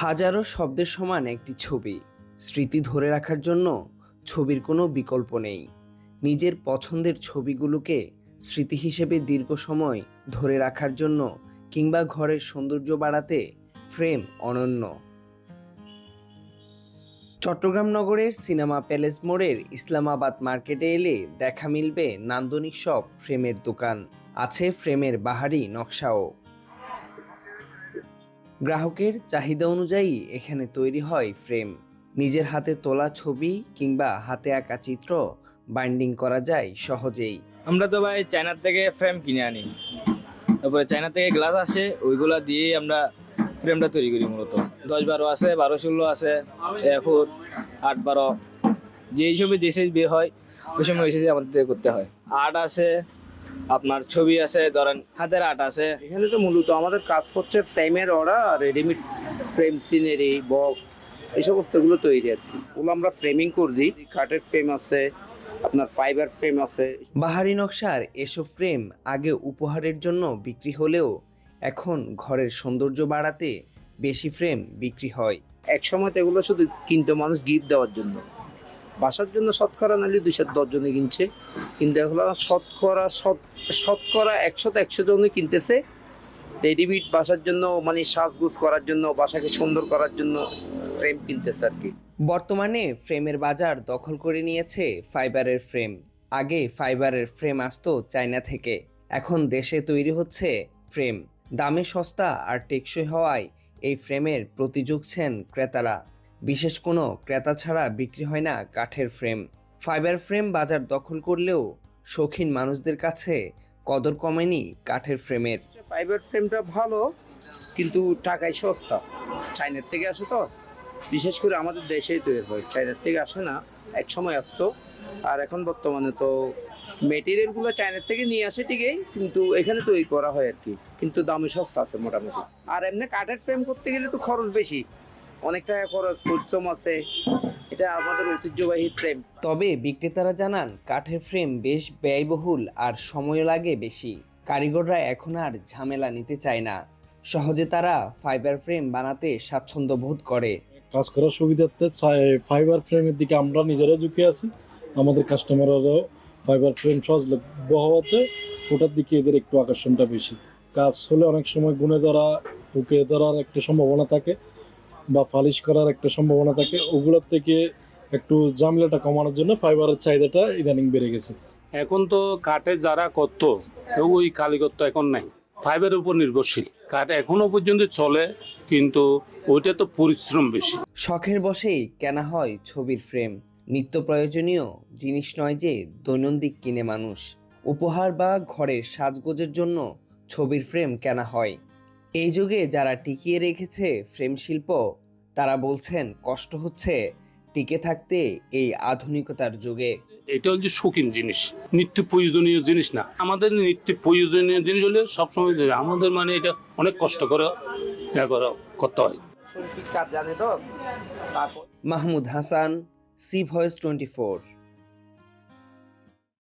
হাজারো শব্দের সমান একটি ছবি। স্মৃতি ধরে রাখার জন্য ছবির কোনো বিকল্প নেই। নিজের পছন্দের ছবিগুলোকে স্মৃতি হিসেবে দীর্ঘ সময় ধরে রাখার জন্য কিংবা ঘরের সৌন্দর্য বাড়াতে ফ্রেম অনন্য। চট্টগ্রাম নগরের সিনেমা প্যালেস মোড়ের ইসলামাবাদ মার্কেটে এলে দেখা মিলবে নান্দনিক সব ফ্রেমের দোকান। আছে ফ্রেমের বাহারি নকশাও। গ্রাহকের চাহিদা অনুযায়ী এখানে তৈরি হয় ফ্রেম। নিজের হাতে তোলা ছবি কিংবা হাতে আঁকা চিত্র বাইন্ডিং করা যায় সহজেই। আমরা তো ভাই চায়নার থেকে ফ্রেম কিনে আনি। তারপরে চায়না থেকে গ্লাস আসে, ওইগুলা দিয়ে আমরা ফ্রেমটা তৈরি করি মূলত। দশ বারো আছে, বারো ষোলো আছে এ ফোর আট বারো। যে হিসেবে যে সাইজ বের হয়, ওই সময় ওই সাইজে আমাদের করতে হয়। আর্ট আছে আপনার ছবি আছে ধরেন হাতের আর্ট আছে। এখানে তো মূলত আমাদের কাজ হচ্ছে ফ্রেমের order readymade frame scenery box এই সমস্তগুলো তৈরি আর কি। ওগুলো আমরা ফ্রেমিং করে দিই। কাঠের ফ্রেম আছে আপনার ফাইবার ফ্রেম আছে। বাহারি নকশার এসব ফ্রেম আগে উপহারের জন্য বিক্রি হলেও এখন ঘরের সৌন্দর্য বাড়াতে বেশি ফ্রেম বিক্রি হয়। এক সময় তো এগুলো শুধু কিনতো মানুষ গিফট দেওয়ার জন্য। বাসার জন্য শতকরা নাহলে দুইশো দশ জনে কিনছে। কিন্তু এগুলো শতকরা শত শতকরা একশো একশো জনে কিনতেছে। রেডিমেড বাসার জন্য মানে সাজগুজ করার জন্য, বাসাকে সুন্দর করার জন্য ফ্রেম কিনতেছে আর কি। বর্তমানে ফ্রেমের বাজার দখল করে নিয়েছে ফাইবারের ফ্রেম। আগে ফাইবারের ফ্রেম আসতো চায়না থেকে। এখন দেশে তৈরি হচ্ছে ফ্রেম। দামে সস্তা আর টেকসই হওয়ায় এই ফ্রেমের প্রতি ক্রেতারা। বিশেষ কোনো ক্রেতা ছাড়া বিক্রি হয় না কাঠের ফ্রেম। ফাইবার ফ্রেম বাজার দখল করলেও শৌখিন মানুষদের কাছে কদর কমেনি কাঠের ফ্রেমের। ফাইবার ফ্রেমটা ভালো, কিন্তু টাকায় সস্তা। চাইনার থেকে আসে তো। বিশেষ করে আমাদের দেশেই তৈরি হয়। চাইনার থেকে আসে না, এক সময় আসতো। আর এখন বর্তমানে তো মেটেরিয়ালগুলো চাইনার থেকে নিয়ে আসে ঠিকই, কিন্তু এখানে তৈরি করা হয় আর কি। কিন্তু দামে সস্তা আছে মোটামুটি। আর এমনি কাঠের ফ্রেম করতে গেলে তো খরচ বেশি। অনেক টাকা খরচ পরিশ্রম আছে। এটা আমাদের ঐতিহ্যবাহী ফ্রেম তবে বিক্রেতারা জানান কাঠের ফ্রেম বেশ ব্যয়বহুল আর সময় লাগে বেশি। কারিগররা এখন আর ঝামেলা নিতে চায় না। সহজে তারা ফাইবার ফ্রেম বানাতে স্বাচ্ছন্দ্য বোধ করে। কাজ করার সুবিধার্থে ফাইবার ফ্রেমের দিকে আমরা নিজেরাও ঝুঁকে আছি। আমাদের কাস্টমাররাও ফাইবার ফ্রেম সহজলভ্য হওয়াতে ওটার দিকে এদের একটু আকর্ষণটা বেশি। কাজ হলে অনেক সময় গুণে ধরা বুকে ধরার একটা সম্ভাবনা থাকে। বা পালিশ করার একটা সম্ভাবনা থাকে ওগুলোর থেকে একটু ঝামেলাটা কমানোর জন্য ফাইবারের চাহিদাটা ইদানিং বেড়ে গেছে। এখন তো কাঠে যারা করত ওই কারিগর তো এখন নাই। ফাইবারের উপর নির্ভরশীল। কাঠ এখনও পর্যন্ত চলে কিন্তু ওইটা তো পরিশ্রম বেশি। শখের বশেই কেনা হয় ছবির ফ্রেম। নিত্য প্রয়োজনীয় জিনিস নয় যে দৈনন্দিন কিনে মানুষ। উপহার বা ঘরের সাজগোজের জন্য ছবির ফ্রেম কেনা হয়। এই যুগে যারা টিকিয়ে রেখেছে ফ্রেম শিল্প তারা বলছেন কষ্ট হচ্ছে টিকে থাকতে এই আধুনিকতার যুগে। এটা হচ্ছে শৌখিন জিনিস নিত্য প্রয়োজনীয় জিনিস না। আমাদের নিত্য প্রয়োজনীয় জিনিস হলে সবসময়। আমাদের মানে এটা অনেক কষ্ট করে করা করতে হয়। Mahmud Hasan C voice twenty four.